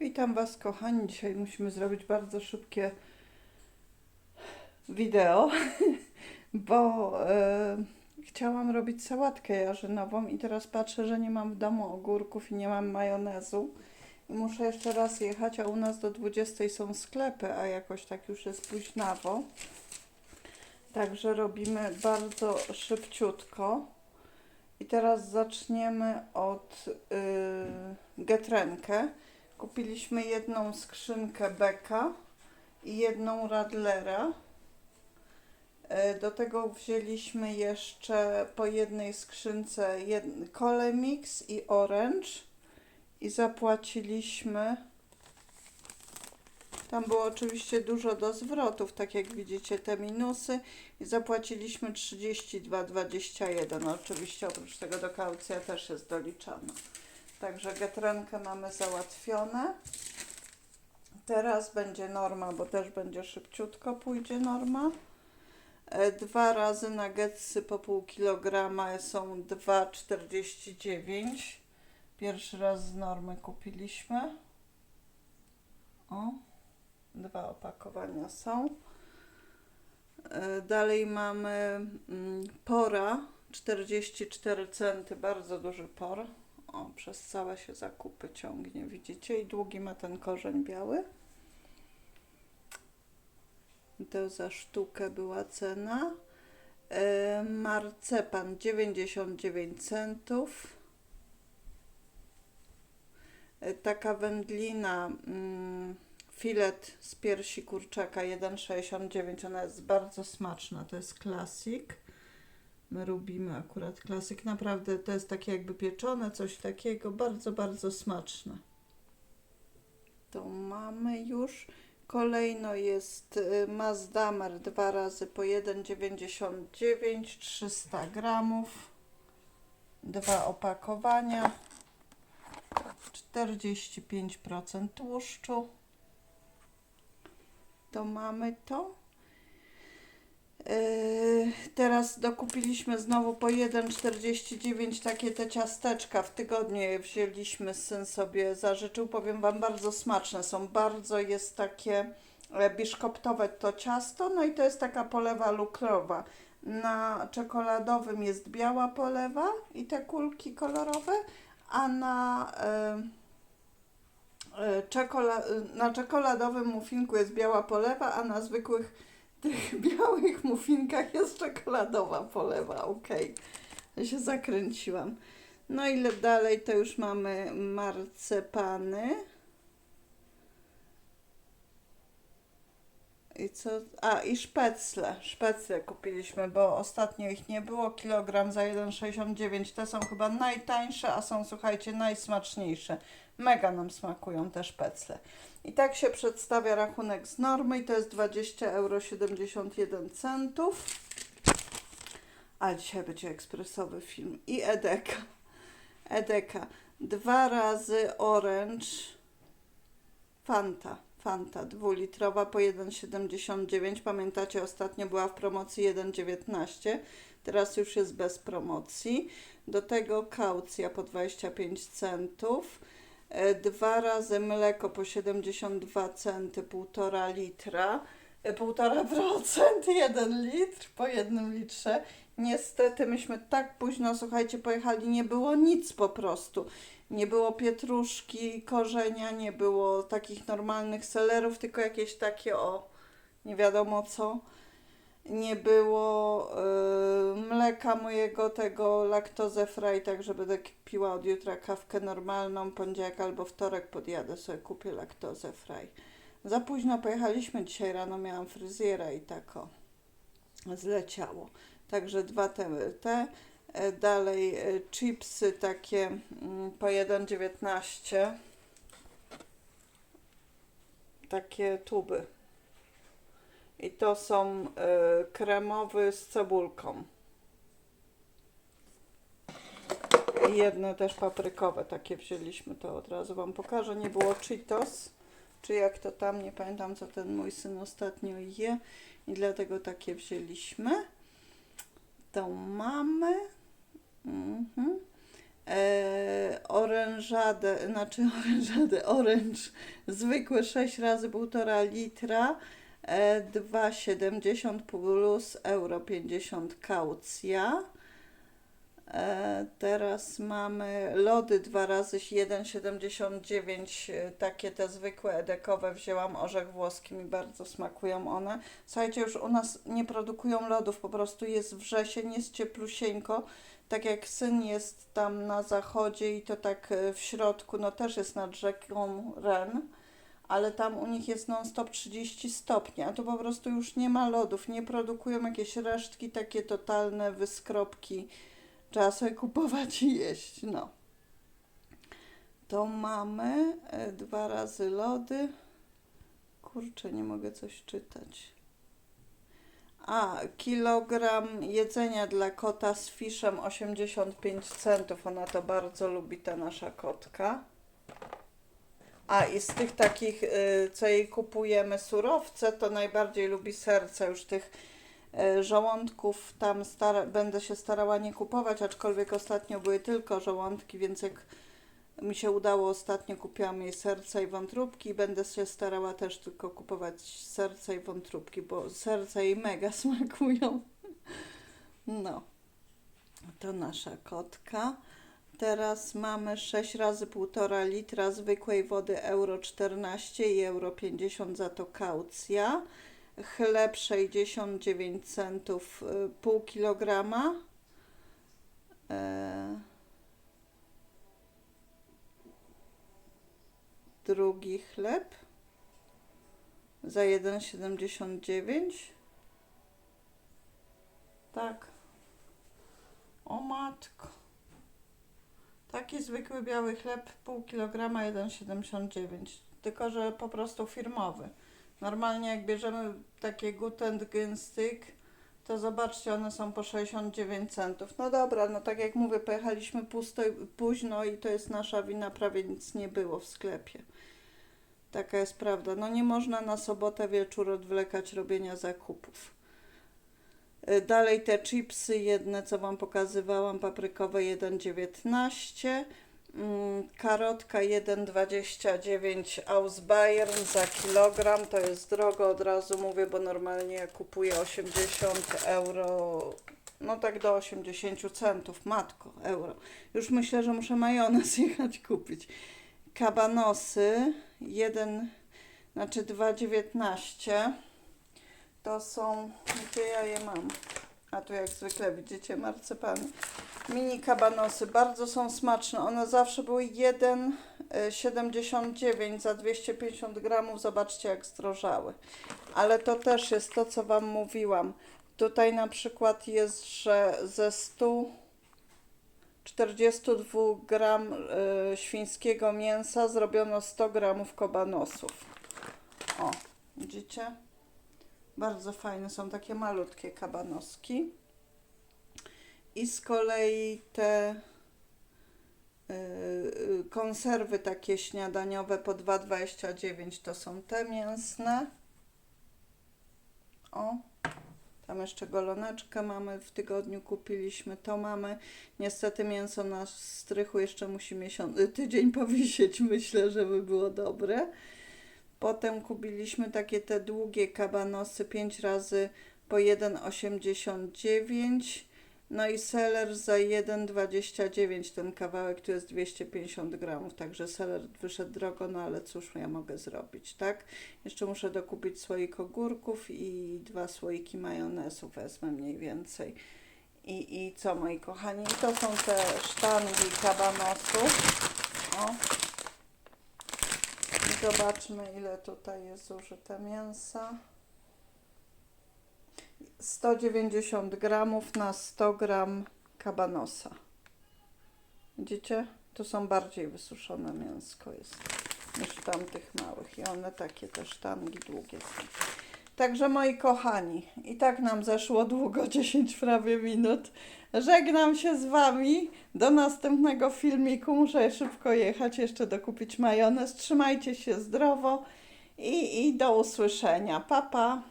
Witam Was, kochani. Dzisiaj musimy zrobić bardzo szybkie wideo, bo e, chciałam robić sałatkę jarzynową i teraz patrzę, że nie mam w domu ogórków i nie mam majonezu. I muszę jeszcze raz jechać, a u nas do 20 są sklepy, a jakoś tak już jest późnawo. Także robimy bardzo szybciutko. I teraz zaczniemy od yy, getrenkę. Kupiliśmy jedną skrzynkę Beka i jedną Radlera. E, Do tego wzięliśmy jeszcze po jednej skrzynce jed... I Orange i zapłaciliśmy. Tam było oczywiście dużo do zwrotów, tak jak widzicie te minusy i zapłaciliśmy 32,21. Oczywiście oprócz tego do kaucja też jest doliczana. Także getrenkę mamy załatwione. Teraz będzie norma, bo też będzie szybciutko pójdzie norma. E, Dwa razy nuggetsy po pół kilograma są 2,49. Pierwszy raz z normy kupiliśmy. O, dwa opakowania są. E, Dalej mamy mm, pora 44 centy, bardzo duży por. O, przez całe się zakupy ciągnie, widzicie? I długi ma ten korzeń biały. To za sztukę była cena. E, marcepan 99 centów. E, taka wędlina, mm, filet z piersi kurczaka 1,69. Ona jest bardzo smaczna. To jest klasik. My lubimy akurat klasyk. Naprawdę to jest takie jakby pieczone, coś takiego. Bardzo, bardzo smaczne. To mamy już. Kolejno jest y, Mazdamer dwa razy po 1,99, 300 gramów. Dwa opakowania. 45% tłuszczu. To mamy to. Yy, teraz dokupiliśmy znowu po 1,49 takie te ciasteczka. W tygodniu je wzięliśmy, syn sobie zażyczył. Powiem Wam, bardzo smaczne są. Bardzo jest takie e, biszkoptowe to ciasto. No i to jest taka polewa lukrowa. Na czekoladowym jest biała polewa i te kulki kolorowe, a na, e, czekola, na czekoladowym muffinku jest biała polewa, a na zwykłych tych białych muffinkach jest czekoladowa polewa, okej. Ja się zakręciłam. No ile dalej to już mamy marcepany. I co? A, i szpecle. Szpecle kupiliśmy, bo ostatnio ich nie było. Kilogram za 1,69. Te są chyba najtańsze, a są, słuchajcie, najsmaczniejsze. Mega nam smakują te szpecle. I tak się przedstawia rachunek z normy i to jest 20,71 euro. A dzisiaj będzie ekspresowy film. I Edeka. Edeka. Dwa razy orange. Fanta. Fanta dwulitrowa po 1,79. Pamiętacie, ostatnio była w promocji 1,19. Teraz już jest bez promocji. Do tego kaucja po 25 centów. E, Dwa razy mleko po 72 centy, półtora litra. E, Półtora procent, jeden litr po jednym litrze. Niestety myśmy tak późno, słuchajcie, pojechali, nie było nic po prostu. Nie było pietruszki, korzenia, nie było takich normalnych selerów, tylko jakieś takie o, nie wiadomo co. Nie było y, mleka mojego, tego laktozę free, tak że będę piła od jutra kawkę normalną, poniedziałek albo wtorek podjadę sobie, kupię laktozę free. Za późno pojechaliśmy dzisiaj rano, miałam fryzjera i tak o, zleciało. Także dwa te, te. E, Dalej e, chipsy takie mm, po 1,19. Takie tuby. I to są e, kremowy z cebulką. I jedne też paprykowe takie wzięliśmy, to od razu Wam pokażę. Nie było Cheetos, czy jak to tam, nie pamiętam co ten mój syn ostatnio je. I dlatego takie wzięliśmy. To mamy. Mhm. e, orężadę, znaczy orężadę, oręcz zwykły 6 razy 1,5 litra, e, 2,70 plus euro 50 kaucja. E, teraz mamy lody 2 razy 1,79, e, takie te zwykłe edekowe wzięłam, orzech włoski mi bardzo smakują one. Słuchajcie, już u nas nie produkują lodów, po prostu jest wrzesień, jest cieplusieńko, tak jak syn jest tam na zachodzie i to tak e, w środku, no też jest nad rzeką Ren, ale tam u nich jest non stop 30 stopni, a tu po prostu już nie ma lodów, nie produkują jakieś resztki, takie totalne wyskropki, trzeba sobie kupować i jeść, no. To mamy e, dwa razy lody. Kurczę, nie mogę coś czytać. A, kilogram jedzenia dla kota z fiszem 85 centów. Ona to bardzo lubi, ta nasza kotka. A i z tych takich, y, co jej kupujemy surowce, to najbardziej lubi serce. Już tych y, żołądków tam stara, będę się starała nie kupować, aczkolwiek ostatnio były tylko żołądki, więc jak mi się udało ostatnio, kupiłam jej serca i wątróbki. Będę się starała też tylko kupować serca i wątróbki, bo serca jej mega smakują. No, to nasza kotka. Teraz mamy 6 razy 1,5 litra zwykłej wody euro 14 i euro 50 za to kaucja. Chleb 69 centów y, pół kilograma. E, drugi chleb za 1,79. Tak. O matko. Taki zwykły biały chleb, pół kilograma 1,79. Tylko, że po prostu firmowy. Normalnie jak bierzemy takie Guten Günstig, to zobaczcie, one są po 69 centów. No dobra, no tak jak mówię, pojechaliśmy pusto, późno i to jest nasza wina, prawie nic nie było w sklepie. Taka jest prawda. No nie można na sobotę wieczór odwlekać robienia zakupów. Y, Dalej te chipsy, jedne co Wam pokazywałam, paprykowe 1,19, mm, karotka 1,29 Ausbayern za kilogram, to jest drogo, od razu mówię, bo normalnie kupuję 80 euro, no tak do 80 centów, matko, euro. Już myślę, że muszę majonez jechać kupić. Kabanosy, 1, znaczy 2,19 to są, gdzie ja je mam? A tu jak zwykle widzicie marcepany. Mini kabanosy, bardzo są smaczne. One zawsze były 1,79 za 250 gramów. Zobaczcie jak zdrożały. Ale to też jest to, co Wam mówiłam. Tutaj na przykład jest, że ze 142 gram y, świńskiego mięsa zrobiono 100 gramów kobanosów. O, widzicie? Bardzo fajne są takie malutkie kabanoski. I z kolei te yy, konserwy takie śniadaniowe po 2,29 to są te mięsne. O, tam jeszcze goloneczkę mamy w tygodniu kupiliśmy, to mamy. Niestety mięso na strychu jeszcze musi miesiąc, tydzień powisieć, myślę, żeby było dobre. Potem kupiliśmy takie te długie kabanosy 5 razy po 1,89. No i seler za 1,29 ten kawałek tu jest 250 gramów, także seler wyszedł drogo, no ale cóż ja mogę zrobić, tak? Jeszcze muszę dokupić słoik ogórków i dwa słoiki majonezu wezmę mniej więcej. I, I co moi kochani, to są te sztangi kabanosów. O, i zobaczmy, ile tutaj jest zużyte mięsa. 190 gramów na 100 gram kabanosa. Widzicie? Tu są bardziej wysuszone mięsko jest niż tamtych małych. I one takie te sztangi długie są. Także moi kochani, i tak nam zeszło długo, 10 prawie minut. Żegnam się z Wami. Do następnego filmiku. Muszę szybko jechać, jeszcze dokupić majonez. Trzymajcie się zdrowo i, i do usłyszenia. Pa, pa.